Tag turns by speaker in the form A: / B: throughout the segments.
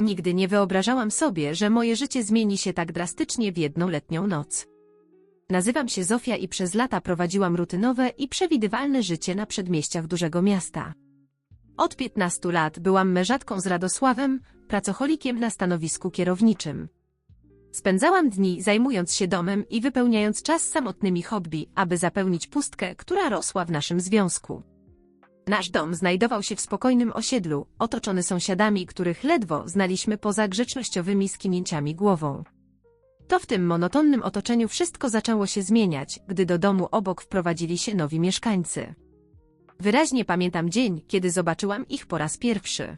A: Nigdy nie wyobrażałam sobie, że moje życie zmieni się tak drastycznie w jedną letnią noc. Nazywam się Zofia i przez lata prowadziłam rutynowe i przewidywalne życie na przedmieściach dużego miasta. Od 15 lat byłam mężatką z Radosławem, pracocholikiem na stanowisku kierowniczym. Spędzałam dni zajmując się domem i wypełniając czas samotnymi hobby, aby zapełnić pustkę, która rosła w naszym związku. Nasz dom znajdował się w spokojnym osiedlu, otoczony sąsiadami, których ledwo znaliśmy poza grzecznościowymi skinięciami głową. To w tym monotonnym otoczeniu wszystko zaczęło się zmieniać, gdy do domu obok wprowadzili się nowi mieszkańcy. Wyraźnie pamiętam dzień, kiedy zobaczyłam ich po raz pierwszy.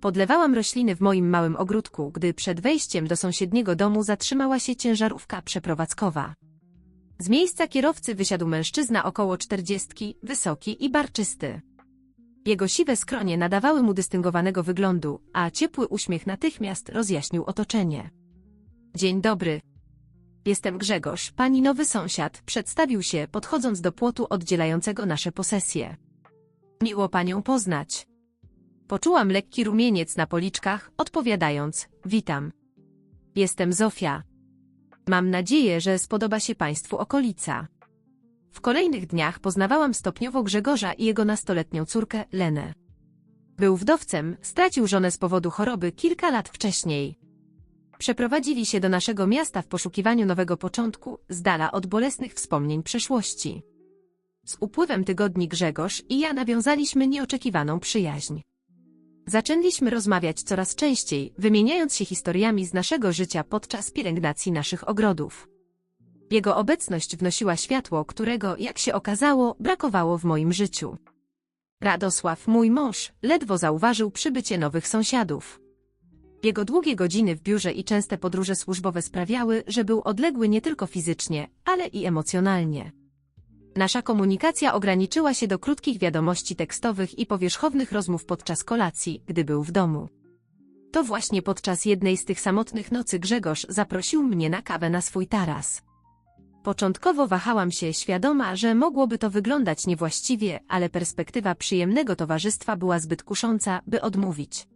A: Podlewałam rośliny w moim małym ogródku, gdy przed wejściem do sąsiedniego domu zatrzymała się ciężarówka przeprowadzkowa. Z miejsca kierowcy wysiadł mężczyzna około czterdziestki, wysoki i barczysty. Jego siwe skronie nadawały mu dystyngowanego wyglądu, a ciepły uśmiech natychmiast rozjaśnił otoczenie. Dzień dobry. Jestem Grzegorz, pani nowy sąsiad, przedstawił się, podchodząc do płotu oddzielającego nasze posesje. Miło panią poznać. Poczułam lekki rumieniec na policzkach, odpowiadając, witam. Jestem Zofia. Mam nadzieję, że spodoba się państwu okolica. W kolejnych dniach poznawałam stopniowo Grzegorza i jego nastoletnią córkę, Lenę. Był wdowcem, stracił żonę z powodu choroby kilka lat wcześniej. Przeprowadzili się do naszego miasta w poszukiwaniu nowego początku, z dala od bolesnych wspomnień przeszłości. Z upływem tygodni Grzegorz i ja nawiązaliśmy nieoczekiwaną przyjaźń. Zaczęliśmy rozmawiać coraz częściej, wymieniając się historiami z naszego życia podczas pielęgnacji naszych ogrodów. Jego obecność wnosiła światło, którego, jak się okazało, brakowało w moim życiu. Radosław, mój mąż, ledwo zauważył przybycie nowych sąsiadów. Jego długie godziny w biurze i częste podróże służbowe sprawiały, że był odległy nie tylko fizycznie, ale i emocjonalnie. Nasza komunikacja ograniczyła się do krótkich wiadomości tekstowych i powierzchownych rozmów podczas kolacji, gdy był w domu. To właśnie podczas jednej z tych samotnych nocy Grzegorz zaprosił mnie na kawę na swój taras. Początkowo wahałam się, świadoma, że mogłoby to wyglądać niewłaściwie, ale perspektywa przyjemnego towarzystwa była zbyt kusząca, by odmówić.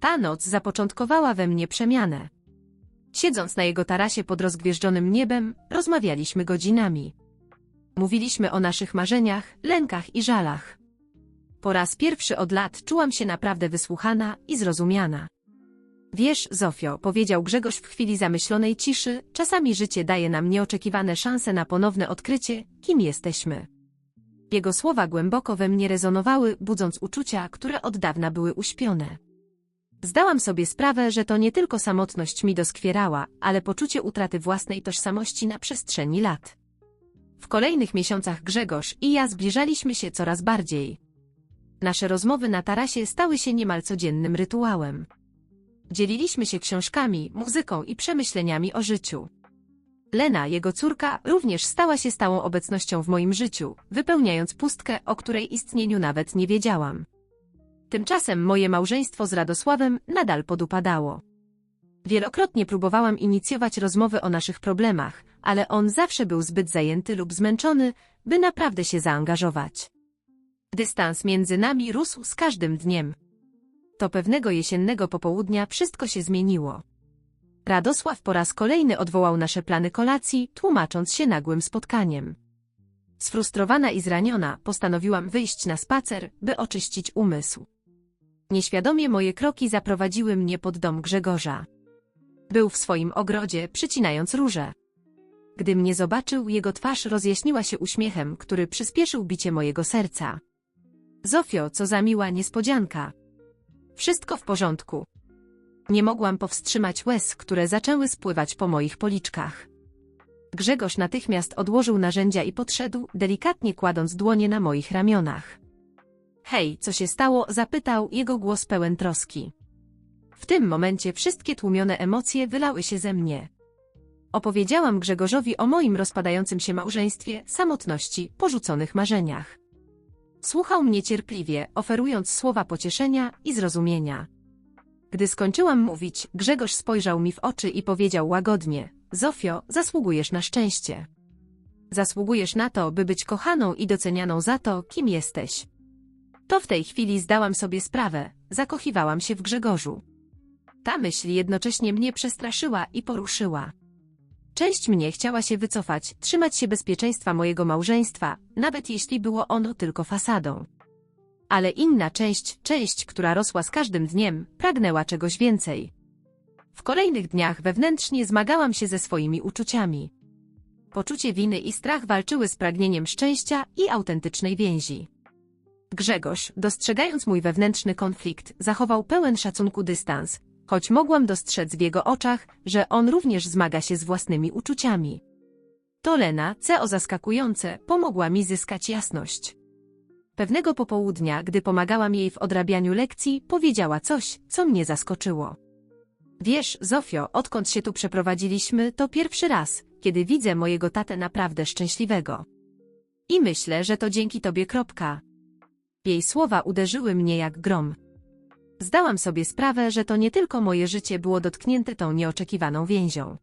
A: Ta noc zapoczątkowała we mnie przemianę. Siedząc na jego tarasie pod rozgwieżdżonym niebem, rozmawialiśmy godzinami. Mówiliśmy o naszych marzeniach, lękach i żalach. Po raz pierwszy od lat czułam się naprawdę wysłuchana i zrozumiana. Wiesz, Zofio, powiedział Grzegorz w chwili zamyślonej ciszy, czasami życie daje nam nieoczekiwane szanse na ponowne odkrycie, kim jesteśmy. Jego słowa głęboko we mnie rezonowały, budząc uczucia, które od dawna były uśpione. Zdałam sobie sprawę, że to nie tylko samotność mi doskwierała, ale poczucie utraty własnej tożsamości na przestrzeni lat. W kolejnych miesiącach Grzegorz i ja zbliżaliśmy się coraz bardziej. Nasze rozmowy na tarasie stały się niemal codziennym rytuałem. Dzieliliśmy się książkami, muzyką i przemyśleniami o życiu. Lena, jego córka, również stała się stałą obecnością w moim życiu, wypełniając pustkę, o której istnieniu nawet nie wiedziałam. Tymczasem moje małżeństwo z Radosławem nadal podupadało. Wielokrotnie próbowałam inicjować rozmowy o naszych problemach, ale on zawsze był zbyt zajęty lub zmęczony, by naprawdę się zaangażować. Dystans między nami rósł z każdym dniem. To pewnego jesiennego popołudnia wszystko się zmieniło. Radosław po raz kolejny odwołał nasze plany kolacji, tłumacząc się nagłym spotkaniem. Sfrustrowana i zraniona, postanowiłam wyjść na spacer, by oczyścić umysł. Nieświadomie moje kroki zaprowadziły mnie pod dom Grzegorza. Był w swoim ogrodzie, przycinając róże. Gdy mnie zobaczył, jego twarz rozjaśniła się uśmiechem, który przyspieszył bicie mojego serca. Zofio, co za miła niespodzianka. Wszystko w porządku. Nie mogłam powstrzymać łez, które zaczęły spływać po moich policzkach. Grzegorz natychmiast odłożył narzędzia i podszedł, delikatnie kładąc dłonie na moich ramionach. Hej, co się stało? zapytał, jego głos pełen troski. W tym momencie wszystkie tłumione emocje wylały się ze mnie. Opowiedziałam Grzegorzowi o moim rozpadającym się małżeństwie, samotności, porzuconych marzeniach. Słuchał mnie cierpliwie, oferując słowa pocieszenia i zrozumienia. Gdy skończyłam mówić, Grzegorz spojrzał mi w oczy i powiedział łagodnie: Zofio, zasługujesz na szczęście. Zasługujesz na to, by być kochaną i docenianą za to, kim jesteś. To w tej chwili zdałam sobie sprawę, zakochiwałam się w Grzegorzu. Ta myśl jednocześnie mnie przestraszyła i poruszyła. Część mnie chciała się wycofać, trzymać się bezpieczeństwa mojego małżeństwa, nawet jeśli było ono tylko fasadą. Ale inna część, część, która rosła z każdym dniem, pragnęła czegoś więcej. W kolejnych dniach wewnętrznie zmagałam się ze swoimi uczuciami. Poczucie winy i strach walczyły z pragnieniem szczęścia i autentycznej więzi. Grzegorz, dostrzegając mój wewnętrzny konflikt, zachował pełen szacunku dystans, choć mogłam dostrzec w jego oczach, że on również zmaga się z własnymi uczuciami. To Lena, co zaskakujące, pomogła mi zyskać jasność. Pewnego popołudnia, gdy pomagałam jej w odrabianiu lekcji, powiedziała coś, co mnie zaskoczyło. Wiesz, Zofio, odkąd się tu przeprowadziliśmy, to pierwszy raz, kiedy widzę mojego tatę naprawdę szczęśliwego. I myślę, że to dzięki tobie kropka. Jej słowa uderzyły mnie jak grom. Zdałam sobie sprawę, że to nie tylko moje życie było dotknięte tą nieoczekiwaną więzią.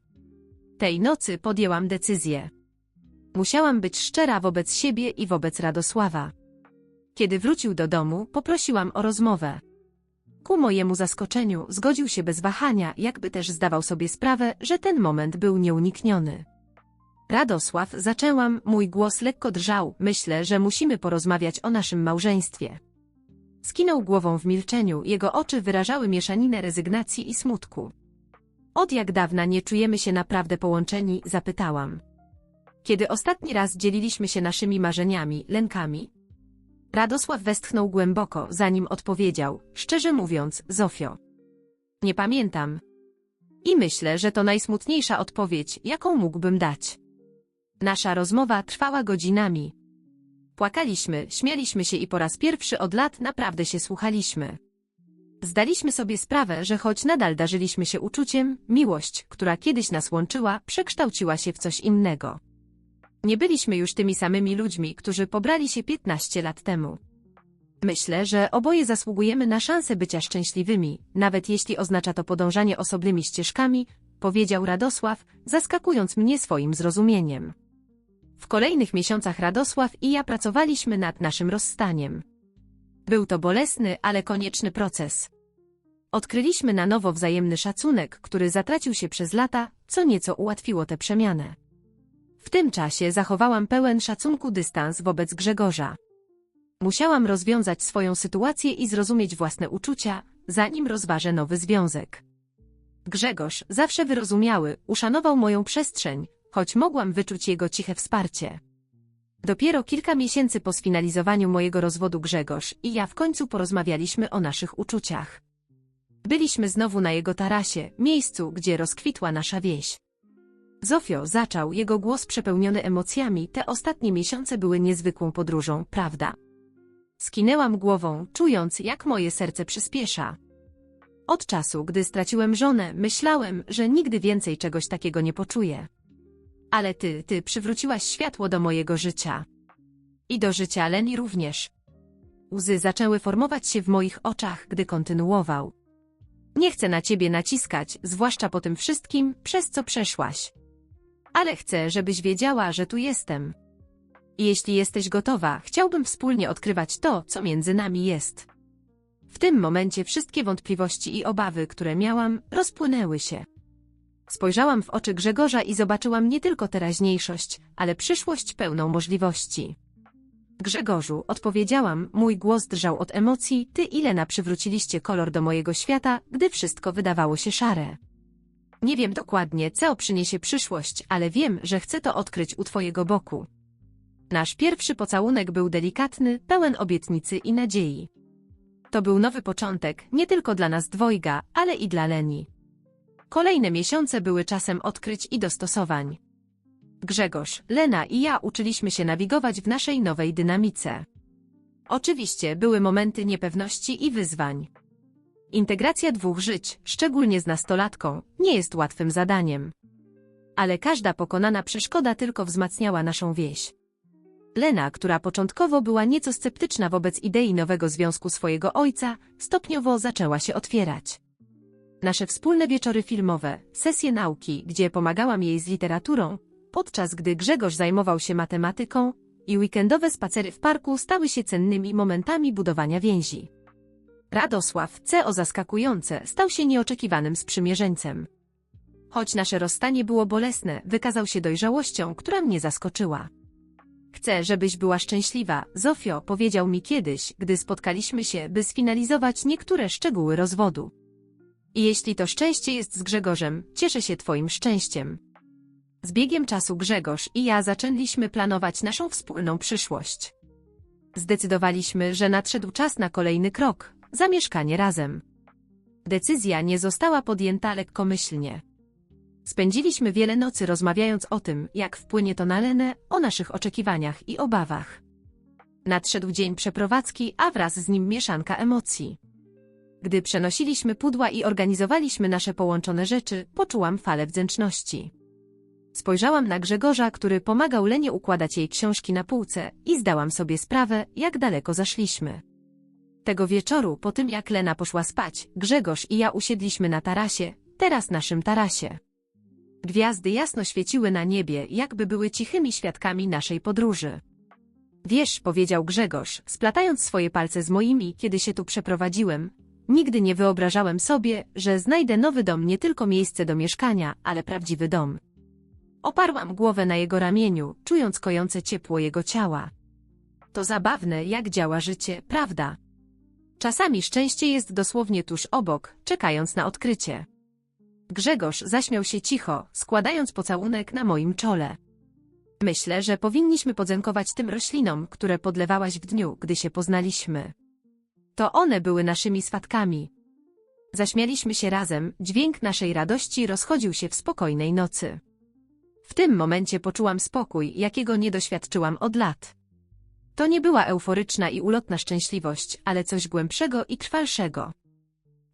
A: Tej nocy podjęłam decyzję. Musiałam być szczera wobec siebie i wobec Radosława. Kiedy wrócił do domu, poprosiłam o rozmowę. Ku mojemu zaskoczeniu zgodził się bez wahania, jakby też zdawał sobie sprawę, że ten moment był nieunikniony. Radosław, zaczęłam, mój głos lekko drżał, myślę, że musimy porozmawiać o naszym małżeństwie. Skinął głową w milczeniu, jego oczy wyrażały mieszaninę rezygnacji i smutku. Od jak dawna nie czujemy się naprawdę połączeni, zapytałam. Kiedy ostatni raz dzieliliśmy się naszymi marzeniami, lękami? Radosław westchnął głęboko, zanim odpowiedział, szczerze mówiąc, Zofio. Nie pamiętam. I myślę, że to najsmutniejsza odpowiedź, jaką mógłbym dać. Nasza rozmowa trwała godzinami. Płakaliśmy, śmialiśmy się i po raz pierwszy od lat naprawdę się słuchaliśmy. Zdaliśmy sobie sprawę, że choć nadal darzyliśmy się uczuciem, miłość, która kiedyś nas łączyła, przekształciła się w coś innego. Nie byliśmy już tymi samymi ludźmi, którzy pobrali się 15 lat temu. Myślę, że oboje zasługujemy na szansę bycia szczęśliwymi, nawet jeśli oznacza to podążanie osobnymi ścieżkami, powiedział Radosław, zaskakując mnie swoim zrozumieniem. W kolejnych miesiącach Radosław i ja pracowaliśmy nad naszym rozstaniem. Był to bolesny, ale konieczny proces. Odkryliśmy na nowo wzajemny szacunek, który zatracił się przez lata, co nieco ułatwiło tę przemianę. W tym czasie zachowałam pełen szacunku dystans wobec Grzegorza. Musiałam rozwiązać swoją sytuację i zrozumieć własne uczucia, zanim rozważę nowy związek. Grzegorz, zawsze wyrozumiały, uszanował moją przestrzeń, choć mogłam wyczuć jego ciche wsparcie. Dopiero kilka miesięcy po sfinalizowaniu mojego rozwodu Grzegorz i ja w końcu porozmawialiśmy o naszych uczuciach. Byliśmy znowu na jego tarasie, miejscu, gdzie rozkwitła nasza wieś. Zofio zaczął, jego głos przepełniony emocjami, te ostatnie miesiące były niezwykłą podróżą, prawda? Skinęłam głową, czując, jak moje serce przyspiesza. Od czasu, gdy straciłem żonę, myślałem, że nigdy więcej czegoś takiego nie poczuję. Ale ty, ty przywróciłaś światło do mojego życia. I do życia Leni również. Łzy zaczęły formować się w moich oczach, gdy kontynuował. Nie chcę na ciebie naciskać, zwłaszcza po tym wszystkim, przez co przeszłaś. Ale chcę, żebyś wiedziała, że tu jestem. I jeśli jesteś gotowa, chciałbym wspólnie odkrywać to, co między nami jest. W tym momencie wszystkie wątpliwości i obawy, które miałam, rozpłynęły się. Spojrzałam w oczy Grzegorza i zobaczyłam nie tylko teraźniejszość, ale przyszłość pełną możliwości. Grzegorzu, odpowiedziałam, mój głos drżał od emocji, ty i Lena przywróciliście kolor do mojego świata, gdy wszystko wydawało się szare. Nie wiem dokładnie, co przyniesie przyszłość, ale wiem, że chcę to odkryć u twojego boku. Nasz pierwszy pocałunek był delikatny, pełen obietnicy i nadziei. To był nowy początek, nie tylko dla nas dwojga, ale i dla Leni. Kolejne miesiące były czasem odkryć i dostosowań. Grzegorz, Lena i ja uczyliśmy się nawigować w naszej nowej dynamice. Oczywiście były momenty niepewności i wyzwań. Integracja dwóch żyć, szczególnie z nastolatką, nie jest łatwym zadaniem. Ale każda pokonana przeszkoda tylko wzmacniała naszą wieś. Lena, która początkowo była nieco sceptyczna wobec idei nowego związku swojego ojca, stopniowo zaczęła się otwierać. Nasze wspólne wieczory filmowe, sesje nauki, gdzie pomagałam jej z literaturą, podczas gdy Grzegorz zajmował się matematyką, i weekendowe spacery w parku stały się cennymi momentami budowania więzi. Radosław, co zaskakujące, stał się nieoczekiwanym sprzymierzeńcem. Choć nasze rozstanie było bolesne, wykazał się dojrzałością, która mnie zaskoczyła. Chcę, żebyś była szczęśliwa, Zofio powiedział mi kiedyś, gdy spotkaliśmy się, by sfinalizować niektóre szczegóły rozwodu. I jeśli to szczęście jest z Grzegorzem, cieszę się twoim szczęściem. Z biegiem czasu Grzegorz i ja zaczęliśmy planować naszą wspólną przyszłość. Zdecydowaliśmy, że nadszedł czas na kolejny krok zamieszkanie razem. Decyzja nie została podjęta lekkomyślnie. Spędziliśmy wiele nocy rozmawiając o tym, jak wpłynie to na Lenę, o naszych oczekiwaniach i obawach. Nadszedł dzień przeprowadzki, a wraz z nim mieszanka emocji. Gdy przenosiliśmy pudła i organizowaliśmy nasze połączone rzeczy, poczułam falę wdzięczności. Spojrzałam na Grzegorza, który pomagał Lenie układać jej książki na półce i zdałam sobie sprawę, jak daleko zaszliśmy. Tego wieczoru, po tym jak Lena poszła spać, Grzegorz i ja usiedliśmy na tarasie, teraz naszym tarasie. Gwiazdy jasno świeciły na niebie, jakby były cichymi świadkami naszej podróży. Wiesz, powiedział Grzegorz, splatając swoje palce z moimi, kiedy się tu przeprowadziłem, nigdy nie wyobrażałem sobie, że znajdę nowy dom, nie tylko miejsce do mieszkania, ale prawdziwy dom. Oparłam głowę na jego ramieniu, czując kojące ciepło jego ciała. To zabawne, jak działa życie, prawda? Czasami szczęście jest dosłownie tuż obok, czekając na odkrycie. Grzegorz zaśmiał się cicho, składając pocałunek na moim czole. Myślę, że powinniśmy podziękować tym roślinom, które podlewałaś w dniu, gdy się poznaliśmy. To one były naszymi swatkami. Zaśmialiśmy się razem, dźwięk naszej radości rozchodził się w spokojnej nocy. W tym momencie poczułam spokój, jakiego nie doświadczyłam od lat. To nie była euforyczna i ulotna szczęśliwość, ale coś głębszego i trwalszego.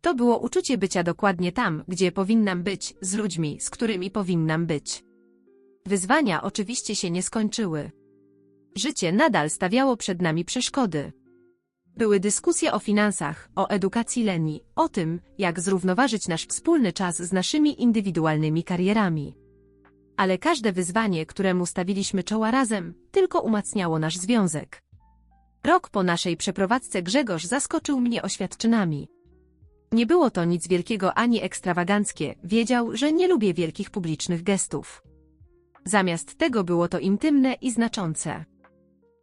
A: To było uczucie bycia dokładnie tam, gdzie powinnam być, z ludźmi, z którymi powinnam być. Wyzwania oczywiście się nie skończyły. Życie nadal stawiało przed nami przeszkody. Były dyskusje o finansach, o edukacji Leni, o tym, jak zrównoważyć nasz wspólny czas z naszymi indywidualnymi karierami. Ale każde wyzwanie, któremu stawiliśmy czoła razem, tylko umacniało nasz związek. Rok po naszej przeprowadzce Grzegorz zaskoczył mnie oświadczynami. Nie było to nic wielkiego ani ekstrawaganckie, wiedział, że nie lubię wielkich publicznych gestów. Zamiast tego było to intymne i znaczące.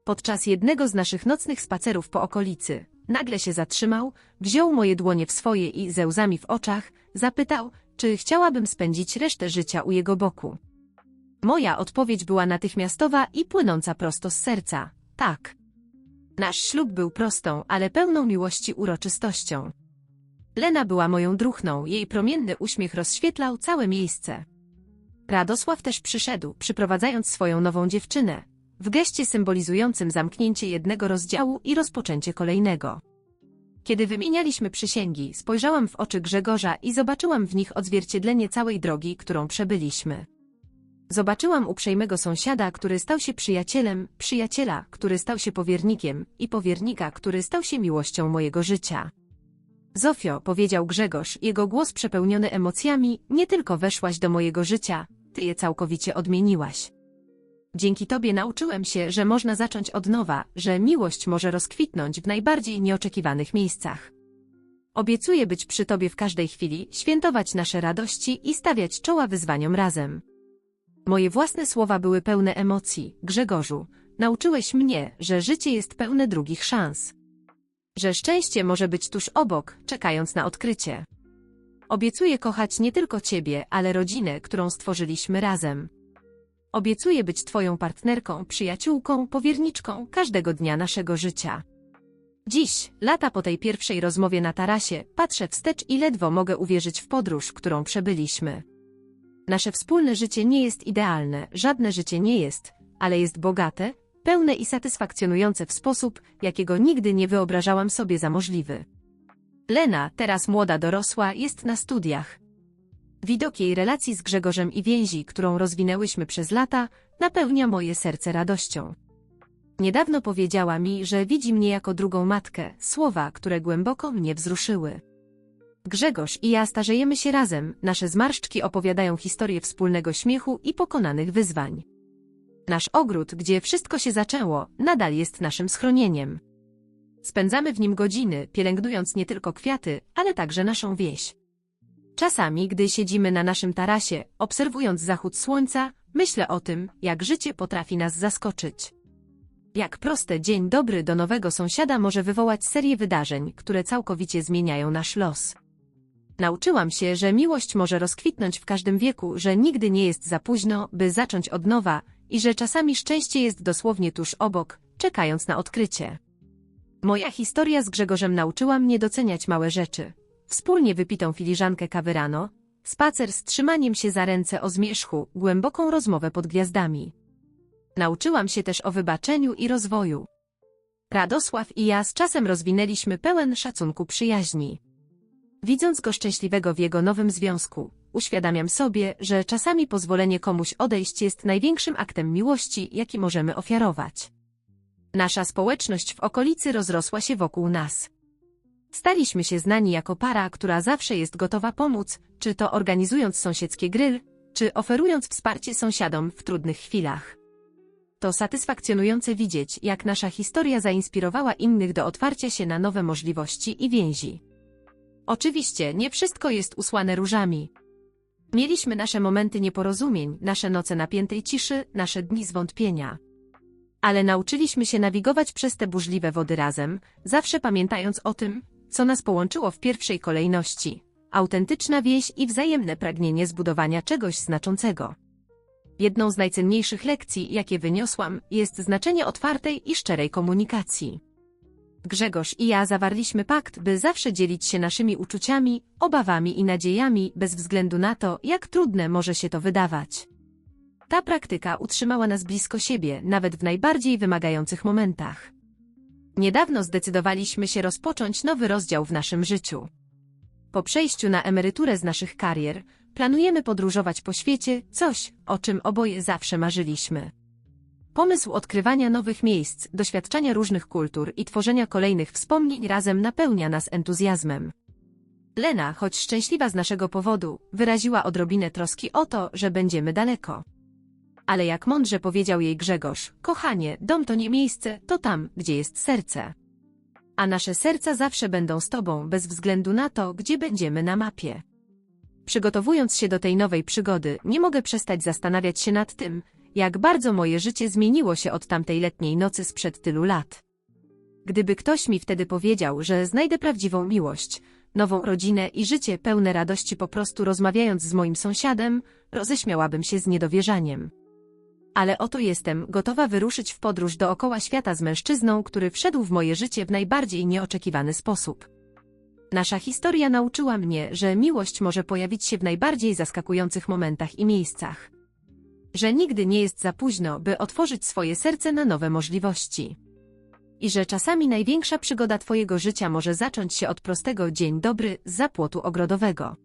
A: Podczas jednego z naszych nocnych spacerów po okolicy, nagle się zatrzymał, wziął moje dłonie w swoje i ze łzami w oczach, zapytał, czy chciałabym spędzić resztę życia u jego boku. Moja odpowiedź była natychmiastowa i płynąca prosto z serca. Tak. Nasz ślub był prostą, ale pełną miłości uroczystością. Lena była moją druchną, jej promienny uśmiech rozświetlał całe miejsce. Radosław też przyszedł, przyprowadzając swoją nową dziewczynę, w geście symbolizującym zamknięcie jednego rozdziału i rozpoczęcie kolejnego. Kiedy wymienialiśmy przysięgi, spojrzałam w oczy Grzegorza i zobaczyłam w nich odzwierciedlenie całej drogi, którą przebyliśmy. Zobaczyłam uprzejmego sąsiada, który stał się przyjacielem, przyjaciela, który stał się powiernikiem i powiernika, który stał się miłością mojego życia. Zofio, powiedział Grzegorz, jego głos przepełniony emocjami, nie tylko weszłaś do mojego życia, ty je całkowicie odmieniłaś. Dzięki tobie nauczyłem się, że można zacząć od nowa, że miłość może rozkwitnąć w najbardziej nieoczekiwanych miejscach. Obiecuję być przy tobie w każdej chwili, świętować nasze radości i stawiać czoła wyzwaniom razem. Moje własne słowa były pełne emocji. Grzegorzu, nauczyłeś mnie, że życie jest pełne drugich szans. Że szczęście może być tuż obok, czekając na odkrycie. Obiecuję kochać nie tylko Ciebie, ale rodzinę, którą stworzyliśmy razem. Obiecuję być Twoją partnerką, przyjaciółką, powierniczką każdego dnia naszego życia. Dziś, lata po tej pierwszej rozmowie na tarasie, patrzę wstecz i ledwo mogę uwierzyć w podróż, którą przebyliśmy. Nasze wspólne życie nie jest idealne, żadne życie nie jest, ale jest bogate, pełne i satysfakcjonujące w sposób, jakiego nigdy nie wyobrażałam sobie za możliwy. Lena, teraz młoda dorosła, jest na studiach. Widok jej relacji z Grzegorzem i więzi, którą rozwinęłyśmy przez lata, napełnia moje serce radością. Niedawno powiedziała mi, że widzi mnie jako drugą matkę, słowa, które głęboko mnie wzruszyły. Grzegorz i ja starzejemy się razem, nasze zmarszczki opowiadają historię wspólnego śmiechu i pokonanych wyzwań. Nasz ogród, gdzie wszystko się zaczęło, nadal jest naszym schronieniem. Spędzamy w nim godziny, pielęgnując nie tylko kwiaty, ale także naszą wieś. Czasami, gdy siedzimy na naszym tarasie, obserwując zachód słońca, myślę o tym, jak życie potrafi nas zaskoczyć. Jak proste dzień dobry do nowego sąsiada może wywołać serię wydarzeń, które całkowicie zmieniają nasz los. Nauczyłam się, że miłość może rozkwitnąć w każdym wieku, że nigdy nie jest za późno, by zacząć od nowa i że czasami szczęście jest dosłownie tuż obok, czekając na odkrycie. Moja historia z Grzegorzem nauczyła mnie doceniać małe rzeczy. Wspólnie wypitą filiżankę kawy rano, spacer z trzymaniem się za ręce o zmierzchu, głęboką rozmowę pod gwiazdami. Nauczyłam się też o wybaczeniu i rozwoju. Radosław i ja z czasem rozwinęliśmy pełen szacunku przyjaźni. Widząc go szczęśliwego w jego nowym związku, uświadamiam sobie, że czasami pozwolenie komuś odejść jest największym aktem miłości, jaki możemy ofiarować. Nasza społeczność w okolicy rozrosła się wokół nas. Staliśmy się znani jako para, która zawsze jest gotowa pomóc, czy to organizując sąsiedzkie grill, czy oferując wsparcie sąsiadom w trudnych chwilach. To satysfakcjonujące widzieć, jak nasza historia zainspirowała innych do otwarcia się na nowe możliwości i więzi. Oczywiście, nie wszystko jest usłane różami. Mieliśmy nasze momenty nieporozumień, nasze noce napiętej ciszy, nasze dni zwątpienia. Ale nauczyliśmy się nawigować przez te burzliwe wody razem, zawsze pamiętając o tym, co nas połączyło w pierwszej kolejności. Autentyczna wieś i wzajemne pragnienie zbudowania czegoś znaczącego. Jedną z najcenniejszych lekcji, jakie wyniosłam, jest znaczenie otwartej i szczerej komunikacji. Grzegorz i ja zawarliśmy pakt, by zawsze dzielić się naszymi uczuciami, obawami i nadziejami, bez względu na to, jak trudne może się to wydawać. Ta praktyka utrzymała nas blisko siebie, nawet w najbardziej wymagających momentach. Niedawno zdecydowaliśmy się rozpocząć nowy rozdział w naszym życiu. Po przejściu na emeryturę z naszych karier, planujemy podróżować po świecie, coś, o czym oboje zawsze marzyliśmy. Pomysł odkrywania nowych miejsc, doświadczania różnych kultur i tworzenia kolejnych wspomnień razem napełnia nas entuzjazmem. Lena, choć szczęśliwa z naszego powodu, wyraziła odrobinę troski o to, że będziemy daleko. Ale jak mądrze powiedział jej Grzegorz, kochanie, dom to nie miejsce, to tam, gdzie jest serce. A nasze serca zawsze będą z tobą, bez względu na to, gdzie będziemy na mapie. Przygotowując się do tej nowej przygody, nie mogę przestać zastanawiać się nad tym, jak bardzo moje życie zmieniło się od tamtej letniej nocy sprzed tylu lat. Gdyby ktoś mi wtedy powiedział, że znajdę prawdziwą miłość, nową rodzinę i życie pełne radości po prostu rozmawiając z moim sąsiadem, roześmiałabym się z niedowierzaniem. Ale oto jestem, gotowa wyruszyć w podróż dookoła świata z mężczyzną, który wszedł w moje życie w najbardziej nieoczekiwany sposób. Nasza historia nauczyła mnie, że miłość może pojawić się w najbardziej zaskakujących momentach i miejscach. Że nigdy nie jest za późno, by otworzyć swoje serce na nowe możliwości. I że czasami największa przygoda Twojego życia może zacząć się od prostego dzień dobry z zapłotu ogrodowego.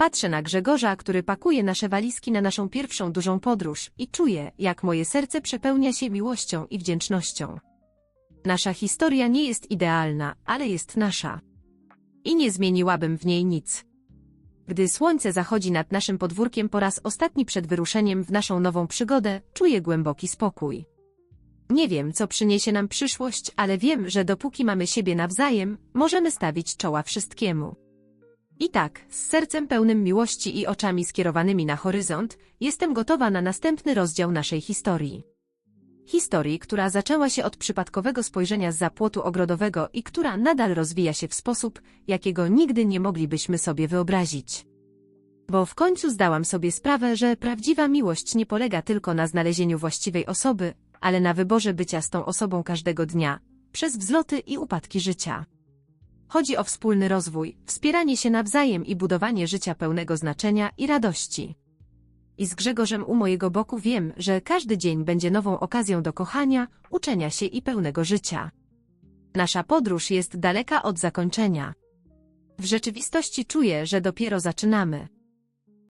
A: Patrzę na Grzegorza, który pakuje nasze walizki na naszą pierwszą dużą podróż i czuję, jak moje serce przepełnia się miłością i wdzięcznością. Nasza historia nie jest idealna, ale jest nasza. I nie zmieniłabym w niej nic. Gdy słońce zachodzi nad naszym podwórkiem po raz ostatni przed wyruszeniem w naszą nową przygodę, czuję głęboki spokój. Nie wiem, co przyniesie nam przyszłość, ale wiem, że dopóki mamy siebie nawzajem, możemy stawić czoła wszystkiemu. I tak, z sercem pełnym miłości i oczami skierowanymi na horyzont, jestem gotowa na następny rozdział naszej historii. Historii, która zaczęła się od przypadkowego spojrzenia z zapłotu ogrodowego i która nadal rozwija się w sposób, jakiego nigdy nie moglibyśmy sobie wyobrazić. Bo w końcu zdałam sobie sprawę, że prawdziwa miłość nie polega tylko na znalezieniu właściwej osoby, ale na wyborze bycia z tą osobą każdego dnia, przez wzloty i upadki życia. Chodzi o wspólny rozwój, wspieranie się nawzajem i budowanie życia pełnego znaczenia i radości. I z Grzegorzem u mojego boku wiem, że każdy dzień będzie nową okazją do kochania, uczenia się i pełnego życia. Nasza podróż jest daleka od zakończenia. W rzeczywistości czuję, że dopiero zaczynamy.